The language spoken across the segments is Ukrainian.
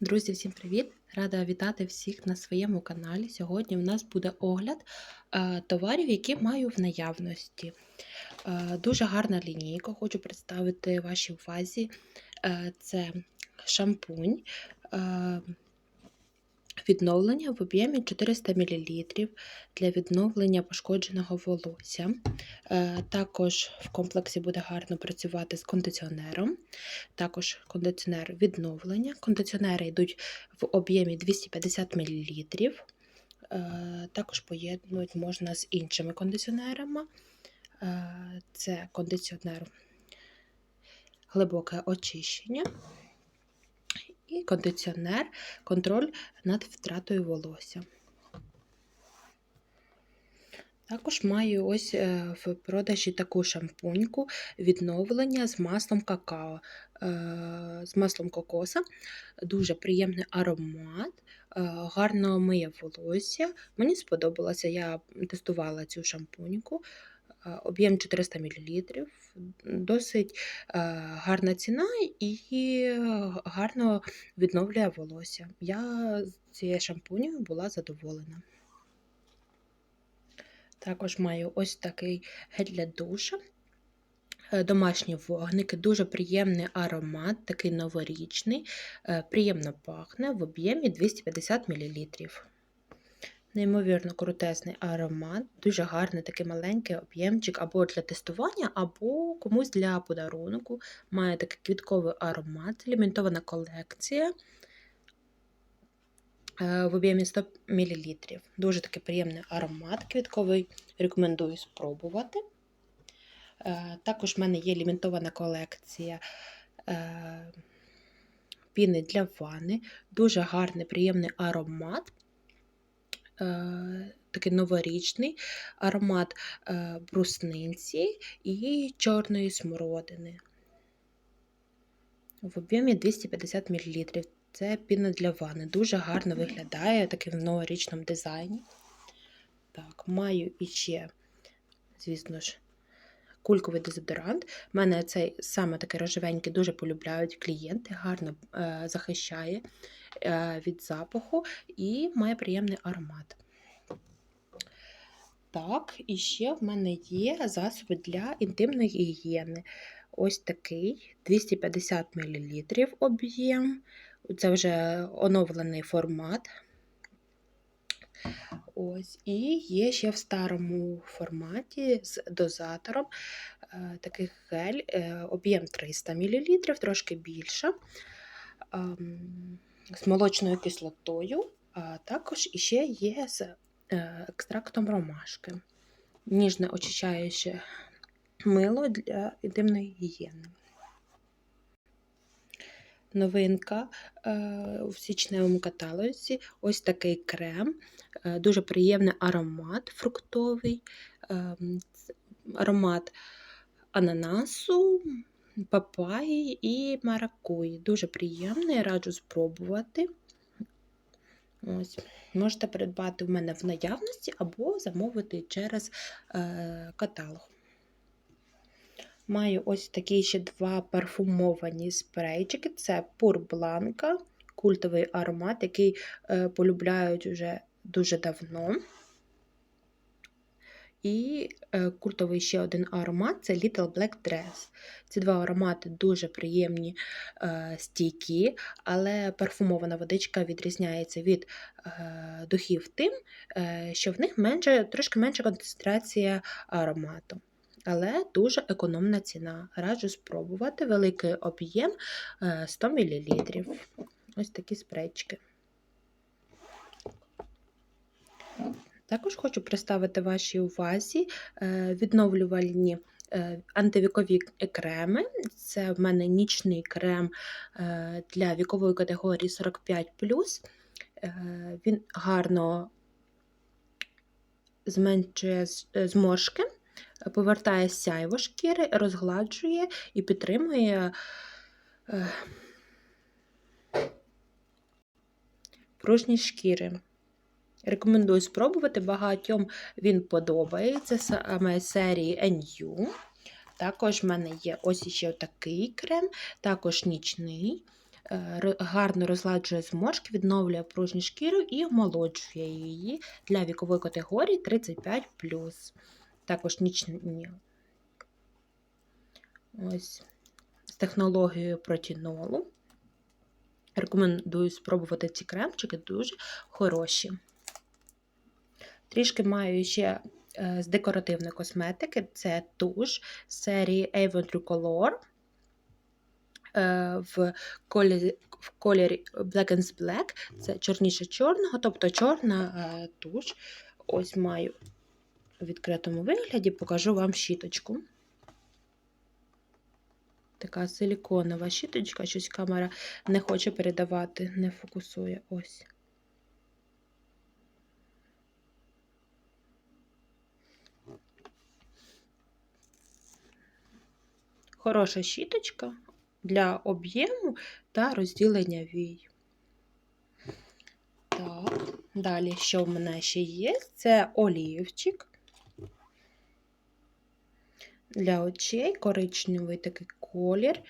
Друзі, всім привіт! Рада вітати всіх на своєму каналі. Сьогодні в нас буде огляд е, товарів, які маю в наявності. Е, дуже гарна лінійка, хочу представити вашій увазі. Е, це шампунь відновлення в об'ємі 400 мл для відновлення пошкодженого волосся. Е, також в комплексі буде гарно працювати з кондиціонером. Також кондиціонер відновлення. Кондиціонери йдуть в об'ємі 250 мл. Е, Також поєднують можна з іншими кондиціонерами. Е, Це кондиціонер глибоке очищення і кондиціонер контроль над втратою волосся. Також маю ось е, в продажі таку шампуньку відновлення з маслом какао, е, з маслом кокоса. Дуже приємний аромат, е, гарно миє волосся. Мені сподобалося, я тестувала цю шампуньку. Об'єм 400 мл, досить гарна ціна і гарно відновлює волосся. Я цією шампунею була задоволена. Також маю ось такий гель для душа. Е, домашні вогники, дуже приємний аромат, такий новорічний, е, приємно пахне в об'ємі 250 мл. Неймовірно крутесний аромат, дуже гарний такий маленький об'ємчик або для тестування, або комусь для подарунку. Має такий квітковий аромат, лімітована колекція в об'ємі 100 мл. Дуже такий приємний аромат квітковий, рекомендую спробувати. Е, також в мене є лімітована колекція е, піни для ванни, дуже гарний, приємний аромат. Е, такий новорічний аромат брусниці і чорної смородини. В об'ємі 250 мл. Це піна для ванни. Дуже гарно виглядає такий в новорічному дизайні. Так, маю іще, звісно ж, кульковий дезодорант. У мене цей саме такий рожевенький дуже полюбляють клієнти, гарно е, захищає е, від запаху і має приємний аромат. Так, і ще в мене є засоби для інтимної гігієни. Ось такий 250 мл об'єм. Це вже оновлений формат. Ось, І є ще в старому форматі з дозатором е, такий гель, е, об'єм 300 мл, трошки більше, е, з молочною кислотою, а також іще є з е, екстрактом ромашки. Ніжне очищаюче мило для інтимної гігієни новинка е, в січневому каталозі. Ось такий крем, е, дуже приємний аромат фруктовий, е, аромат ананасу, папаї і маракуї. Дуже приємний, раджу спробувати. Ось. Можете придбати в мене в наявності або замовити через каталог. Маю ось такі ще два парфумовані спрейчики. Це Пур Бланка, культовий аромат, який е, полюбляють вже дуже давно. І е, культовий ще один аромат це Little Black Dress. Ці два аромати дуже приємні е, стійкі, але парфумована водичка відрізняється від духів тим, що в них менше, трошки менша концентрація аромату але дуже економна ціна. Раджу спробувати великий об'єм 100 е, мл. Ось такі спречки. Також хочу представити вашій увазі е, відновлювальні е, антивікові креми. Це в мене нічний крем для вікової категорії 45. Він гарно зменшує зморшки повертає сяйво шкіри, розгладжує і підтримує е, пружні шкіри. Рекомендую спробувати, багатьом він подобається саме серії NU. Також в мене є ось ще такий крем, також нічний. е, гарно розгладжує зморшки, відновлює пружню шкіру і омолоджує її для вікової категорії 35 Також нічні. Ось з технологією протінолу. Рекомендую спробувати ці кремчики, дуже хороші. Трішки маю ще е, з декоративної косметики. Це туш з серії Avon Tricolor е, в кольорі, в кольорі Black and Black. Це чорніше чорного, тобто чорна е, туш. Ось маю у відкритому вигляді, покажу вам щіточку. Така силіконова щіточка, щось камера не хоче передавати, не фокусує. Ось. Хороша щіточка для об'єму та розділення вій. Так, далі, що в мене ще є, це олівчик для очей, коричневий такий колір.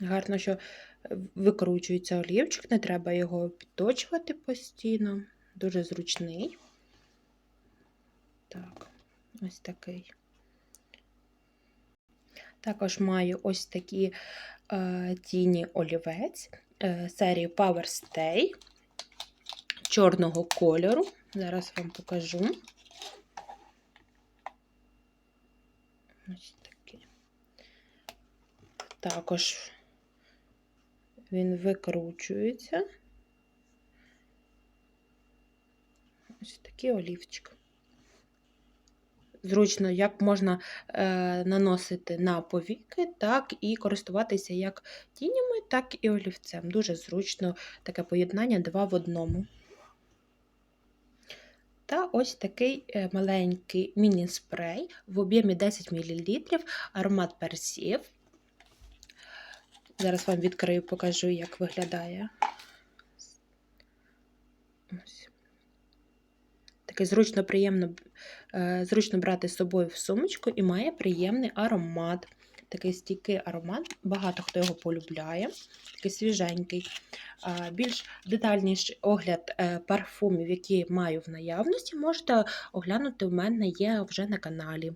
Гарно, що викручується олівчик, не треба його підточувати постійно. Дуже зручний. Так, ось такий. Також маю ось такі е, тіні олівець е, серії Power Stay чорного кольору. Зараз вам покажу. Ось такі. Також він викручується. Ось такий олівчик. Зручно, як можна е, наносити на повіки, так і користуватися як тінями, так і олівцем. Дуже зручно таке поєднання два в одному. Та ось такий е, маленький міні-спрей в об'ємі 10 мл, аромат персів. Зараз вам відкрию, покажу, як виглядає. Ось. Такий зручно, приємно, е, зручно брати з собою в сумочку і має приємний аромат. Такий стійкий аромат, багато хто його полюбляє, такий свіженький. Більш детальніший огляд е, парфумів, які маю в наявності, можете оглянути в мене є вже на каналі.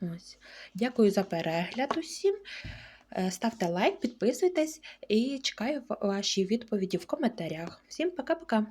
Ось. Дякую за перегляд усім. Е, Ставте лайк, підписуйтесь і чекаю ваші відповіді в коментарях. Всім пока-пока!